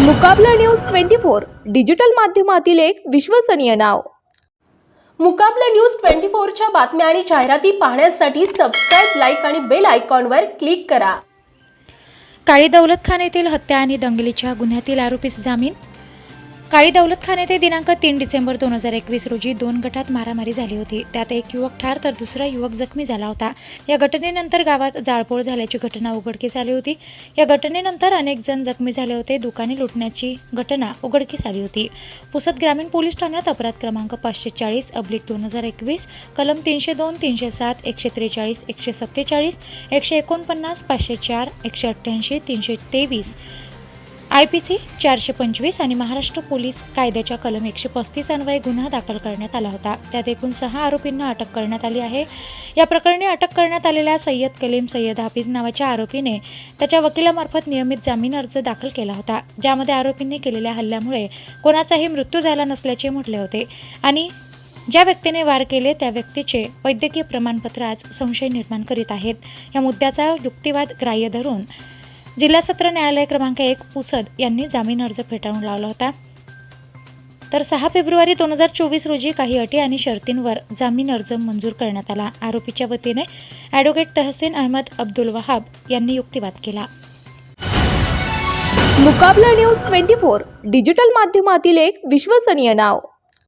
Muqabla news twenty four digital माध्यमातील एक विश्वसनीय नाव. मुकाबला न्यूज ट्वेंटी फोरच्या बातम्या आणि जाहिराती पाहण्यासाठी सबस्क्राईब लाईक आणि बेल आयकॉनवर क्लिक करा. काळी दौलत खान येथील हत्या आणि दंगलीच्या गुन्ह्यातील आरोपीस जामीन? काळी दौलत खान येथे दिनांक तीन डिसेंबर दोन हजार एकवीस रोजी दोन गटात मारामारी झाली होती. त्यात एक युवक ठार तर दुसरा युवक जखमी झाला होता. या घटनेनंतर गावात जाळपोळ झाल्याची घटना उघडकीस आली होती. या घटनेनंतर अनेक जण जखमी झाले होते. दुकाने लुटण्याची घटना उघडकीस आली होती. पुसद ग्रामीण पोलीस ठाण्यात अपराध क्रमांक पाचशे चाळीस अब्लिक दोन हजार एकवीस कलम तीनशे दोन तीनशे सात एकशे त्रेचाळीस एकशे सत्तेचाळीस एकशे एकोणपन्नास पाचशे चार एकशे अठ्ठ्याऐंशी तीनशे तेवीस. आय पी सी चारशे पंचवीस आणि महाराष्ट्र पोलीस कायद्याच्या कलम एकशे पस्तीस अन्वये गुन्हा दाखल करण्यात आला होता. त्यात एकूण सहा आरोपींना अटक करण्यात आली आहे. या प्रकरणी अटक करण्यात आलेल्या सय्यद कलीम सय्यद हाफिज नावाच्या आरोपीने त्याच्या वकिलामार्फत नियमित जामीन अर्ज दाखल केला होता ज्यामध्ये आरोपींनी केलेल्या हल्ल्यामुळे कोणाचाही मृत्यू झाला नसल्याचे म्हटले होते आणि ज्या व्यक्तीने वार केले त्या व्यक्तीचे वैद्यकीय प्रमाणपत्र आज संशय निर्माण करीत आहेत. या मुद्द्याचा युक्तिवाद ग्राह्य धरून जिल्हा सत्र न्यायालय क्रमांक एक पुसद यांनी जामीन अर्ज फेटाळून लावला होता. तर सहा फेब्रुवारी दोन हजार चोवीस रोजी काही अटी आणि शर्तींवर जामीन अर्ज मंजूर करण्यात आला. आरोपीच्या वतीने ॲडव्होकेट तहसीन अहमद अब्दुल वहाब यांनी युक्तिवाद केला. Muqabla news twenty four digital माध्यमातील एक विश्वसनीय नाव.